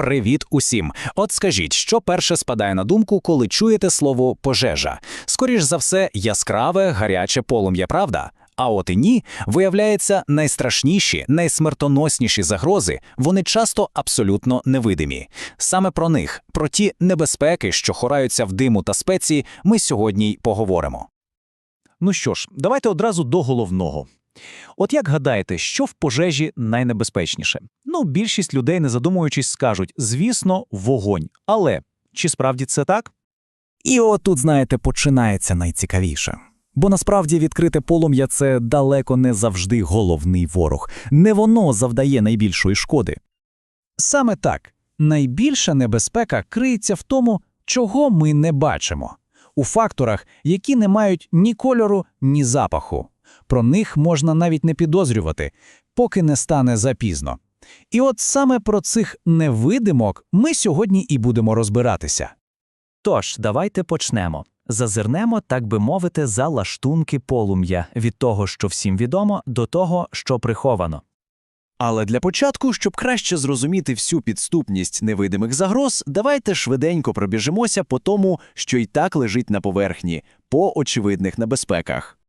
Привіт усім! От скажіть, що перше спадає на думку, коли чуєте слово пожежа? Скоріш за все, яскраве, гаряче полум'я, правда? А от і ні, виявляється, найстрашніші, найсмертоносніші загрози вони часто абсолютно невидимі. Саме про них, про ті небезпеки, що хораються в диму та спеції, ми сьогодні й поговоримо. Ну що ж, давайте одразу до головного. От як гадаєте, що в пожежі найнебезпечніше? Ну, більшість людей, не задумуючись, скажуть: звісно, вогонь. Але чи справді це так? І от тут, знаєте, починається найцікавіше. Бо насправді відкрите полум'я це далеко не завжди головний ворог, не воно завдає найбільшої шкоди. Саме так. Найбільша небезпека криється в тому, чого ми не бачимо, у факторах, які не мають ні кольору, ні запаху. Про них можна навіть не підозрювати, поки не стане запізно. І от саме про цих невидимок ми сьогодні і будемо розбиратися. Тож, давайте почнемо. Зазирнемо, так би мовити, за лаштунки полум'я від того, що всім відомо, до того, що приховано. Але для початку, щоб краще зрозуміти всю підступність невидимих загроз, давайте швиденько пробіжимося по тому, що й так лежить на поверхні, по очевидних небезпеках.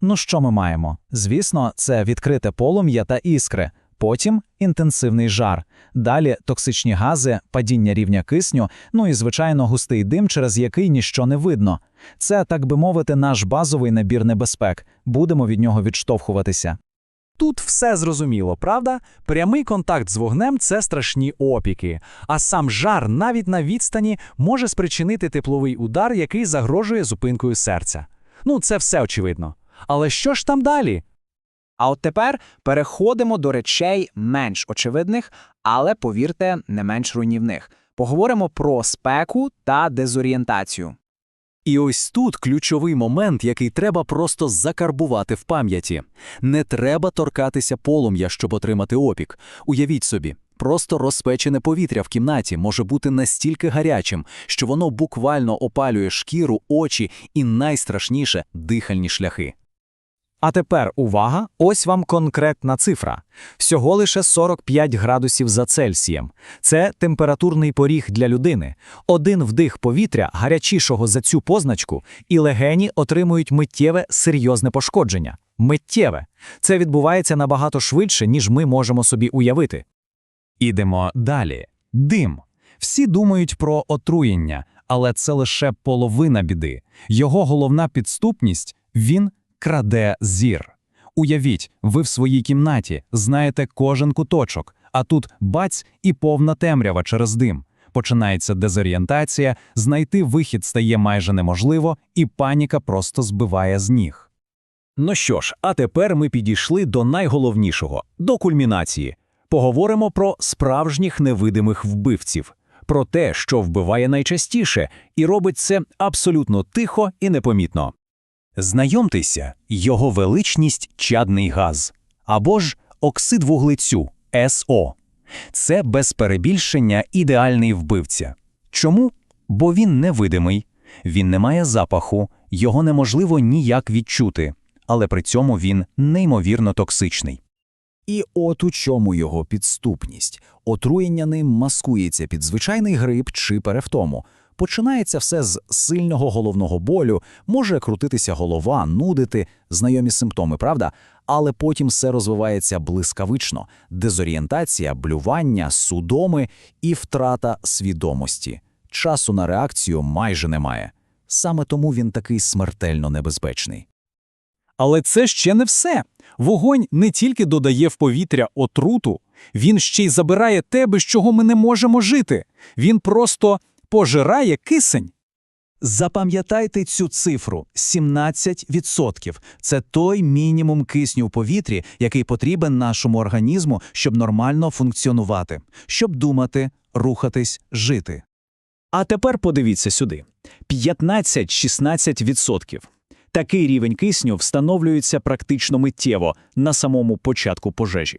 Ну що ми маємо? Звісно, це відкрите полум'я та іскри, потім інтенсивний жар, далі токсичні гази, падіння рівня кисню, ну і, звичайно, густий дим, через який ніщо не видно. Це, так би мовити, наш базовий набір небезпек. Будемо від нього відштовхуватися. Тут все зрозуміло, правда? Прямий контакт з вогнем це страшні опіки, а сам жар навіть на відстані може спричинити тепловий удар, який загрожує зупинкою серця. Ну, це все очевидно. Але що ж там далі? А от тепер переходимо до речей менш очевидних, але повірте, не менш руйнівних. Поговоримо про спеку та дезорієнтацію. І ось тут ключовий момент, який треба просто закарбувати в пам'яті. Не треба торкатися полум'я, щоб отримати опік. Уявіть собі, просто розпечене повітря в кімнаті може бути настільки гарячим, що воно буквально опалює шкіру, очі і найстрашніше дихальні шляхи. А тепер увага, ось вам конкретна цифра. Всього лише 45 градусів за Цельсієм. Це температурний поріг для людини. Один вдих повітря, гарячішого за цю позначку, і легені отримують миттєве серйозне пошкодження. Миттєве. Це відбувається набагато швидше, ніж ми можемо собі уявити. Ідемо далі. Дим. Всі думають про отруєння, але це лише половина біди. Його головна підступність він краде зір. Уявіть, ви в своїй кімнаті знаєте кожен куточок, а тут баць і повна темрява через дим. Починається дезорієнтація, знайти вихід стає майже неможливо, і паніка просто збиває з ніг. Ну що ж, а тепер ми підійшли до найголовнішого до кульмінації. Поговоримо про справжніх невидимих вбивців, про те, що вбиває найчастіше, і робить це абсолютно тихо і непомітно. Знайомтеся, його величність чадний газ або ж оксид вуглецю СО. Це без перебільшення ідеальний вбивця. Чому? Бо він невидимий, він не має запаху, його неможливо ніяк відчути, але при цьому він неймовірно токсичний. І от у чому його підступність. Отруєння ним маскується під звичайний грип чи перевтому. Починається все з сильного головного болю, може крутитися голова, нудити, знайомі симптоми, правда? Але потім все розвивається блискавично: дезорієнтація, блювання, судоми і втрата свідомості. Часу на реакцію майже немає. Саме тому він такий смертельно небезпечний. Але це ще не все. Вогонь не тільки додає в повітря отруту, він ще й забирає те, без чого ми не можемо жити. Він просто пожирає кисень. Запам'ятайте цю цифру 17%. Це той мінімум кисню в повітрі, який потрібен нашому організму, щоб нормально функціонувати, щоб думати, рухатись, жити. А тепер подивіться сюди: 15-16%. Такий рівень кисню встановлюється практично миттєво на самому початку пожежі.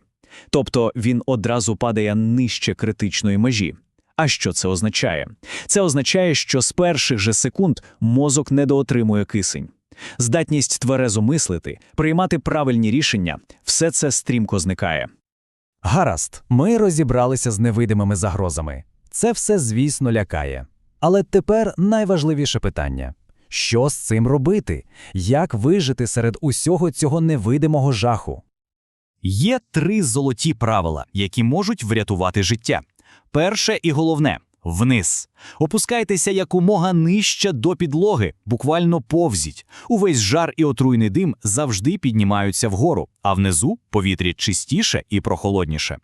Тобто він одразу падає нижче критичної межі. А що це означає? Це означає, що з перших же секунд мозок недоотримує кисень. Здатність тверезо мислити, приймати правильні рішення все це стрімко зникає. Гаразд, ми розібралися з невидимими загрозами. Це все, звісно, лякає. Але тепер найважливіше питання: що з цим робити? Як вижити серед усього цього невидимого жаху? Є три золоті правила, які можуть врятувати життя. Перше і головне вниз. Опускайтеся якомога нижче до підлоги, буквально повзіть. Увесь жар і отруйний дим завжди піднімаються вгору, а внизу повітря чистіше і прохолодніше.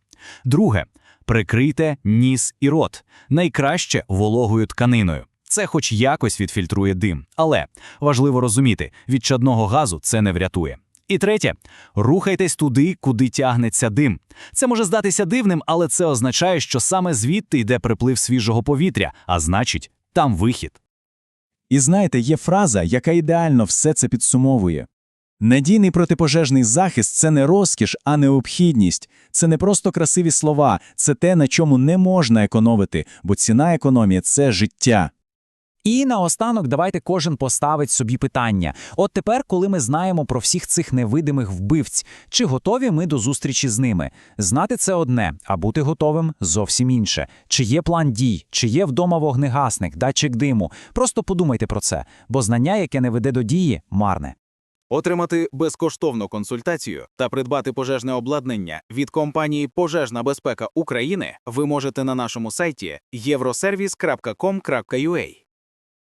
Друге прикрийте ніс і рот, найкраще вологою тканиною. Це хоч якось відфільтрує дим, але важливо розуміти, від чадного газу це не врятує. І третє, рухайтесь туди, куди тягнеться дим. Це може здатися дивним, але це означає, що саме звідти йде приплив свіжого повітря, а значить, там вихід. І знаєте, є фраза, яка ідеально все це підсумовує. Надійний протипожежний захист це не розкіш, а необхідність. Це не просто красиві слова, це те, на чому не можна економити, бо ціна економії це життя. І наостанок давайте кожен поставить собі питання. От тепер, коли ми знаємо про всіх цих невидимих вбивць, чи готові ми до зустрічі з ними? Знати це одне, а бути готовим зовсім інше. Чи є план дій, чи є вдома вогнегасник, датчик диму? Просто подумайте про це, бо знання, яке не веде до дії, марне. Отримати безкоштовну консультацію та придбати пожежне обладнання від компанії Пожежна безпека України ви можете на нашому сайті euroservice.com.ua.